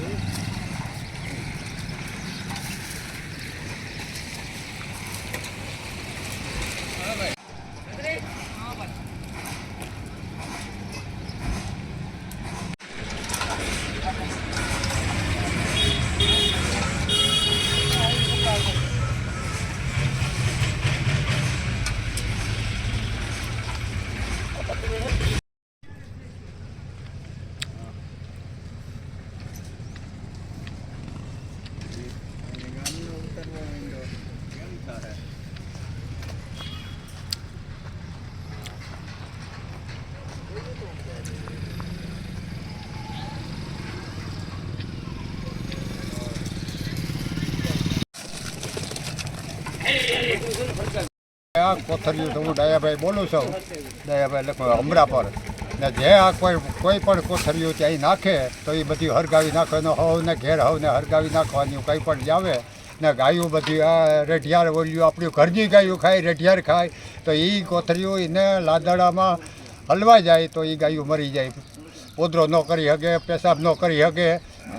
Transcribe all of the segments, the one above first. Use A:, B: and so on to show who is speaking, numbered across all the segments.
A: Yeah. આ તો હું દયાભાઈ બોલું છું. દયાભાઈ લખો હમણાં પર ને જે આ કોઈ કોઈ પણ કોથળિયું ત્યાં નાખે, તો એ બધી હરગાવી નાખવાનો હોવ ને ઘેર હોવ ને હરગાવી નાખવાની કંઈ પણ જાવે ને ગાયું બધી આ રેઢિયાર ઓલ્યું આપણી ઘરની ગાયું ખાય, રેઢિયાર ખાય, તો એ કોથળિયું એને લાદડામાં હલવા જાય, તો એ ગાયું મરી જાય. પોદરો ન કરી શકે પેશાબ ન કરી શકે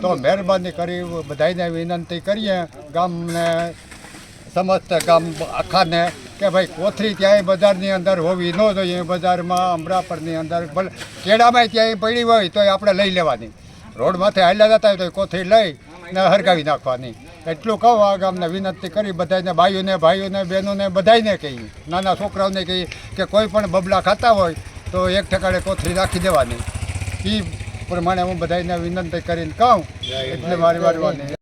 A: તો મહેરબાની કરી બધાને વિનંતી કરીએ, ગામને સમસ્ત ગામ આખાને કે ભાઈ કોથળી ત્યાંય બજારની અંદર હોવી ન જોઈએ બજારમાં અમરાપરની અંદર ભલે કેળામાં ત્યાંય પડી હોય તો આપણે લઈ લેવાની રોડમાંથી હાલ્યા જતા હોય તો એ કોથળી લઈ ને હરગાવી નાખવાની એટલું કહું આ ગામને વિનંતી કરી બધાને ભાઈઓને ભાઈઓને બહેનોને બધાને કહીએ નાના છોકરાઓને કહીએ કે કોઈ પણ બબલા ખાતા હોય તો એક ઠેકાણે કોથળી રાખી દેવાની એ પ્રમાણે હું બધાને વિનંતી કરીને કહું એટલે મારી વારવાની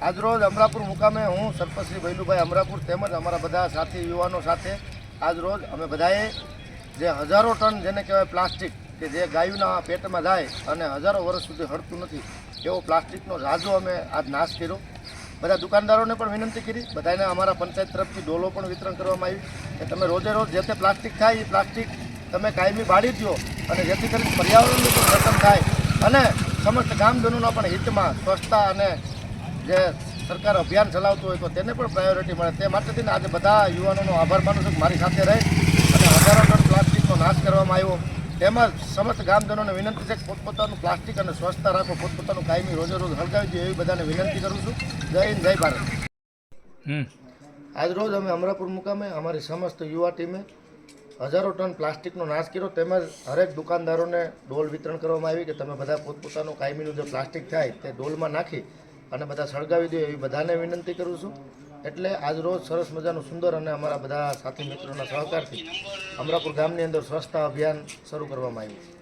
B: આજરોજ અમરાપુર મુકામે હું સરપંચ શ્રી ભૈલુભાઈ અમરાપુર તેમજ અમારા બધા સાથી યુવાનો સાથે આજરોજ અમે બધાએ જે હજારો ટન જેને કહેવાય પ્લાસ્ટિક કે જે ગાયુના પેટમાં જાય અને હજારો વર્ષ સુધી હળતું નથી, એવો પ્લાસ્ટિકનો રાજો અમે આજ નાશ કર્યો. બધા દુકાનદારોને પણ વિનંતી કરી, બધાને અમારા પંચાયત તરફથી ડોલો પણ વિતરણ કરવામાં આવ્યું કે તમે રોજે રોજ જે તે પ્લાસ્ટિક થાય, એ પ્લાસ્ટિક તમે કાયમી બાળી દો અને જેથી કરીને પર્યાવરણનું પણ રક્ષણ થાય અને સમસ્ત ગામજનોના પણ હિતમાં સ્વચ્છતા અને જે સરકાર અભિયાન ચલાવતું હોય તો તેને પણ પ્રાયોરિટી મળે. તે માટે થઈને આજે બધા યુવાનોનો આભાર માનું છું મારી સાથે રહે અને હજારો ટન પ્લાસ્ટિકનો નાશ કરવામાં આવ્યો. તેમજ સમસ્ત ગામજનોને વિનંતી છે કે પોતપોતાનું પ્લાસ્ટિક અને સ્વચ્છતા રાખો પોતપોતાનું કાયમી રોજે રોજ હળગાવી દે એવી બધાને વિનંતી કરું છું. જય હિન્દ જય ભારત. આજ રોજ અમે અમરાપુર મુકામે અમારી સમસ્ત યુવા ટીમે હજારો ટન પ્લાસ્ટિકનો નાશ કર્યો. તેમજ હરેક દુકાનદારોને ડોલ વિતરણ કરવામાં આવી કે તમે બધા પોતપોતાનું કાયમીનું જે પ્લાસ્ટિક થાય તે ડોલમાં નાખી અને બધા સળગાવી દે એવી બધાને વિનંતી કરું છું. એટલે આજ રોજ સરસ મજાનું સુંદર અને અમારા બધા સાથી મિત્રોના સહકારથી અમરાપુર ગામની અંદર સ્વચ્છતા અભિયાન શરૂ કરવામાં આવ્યું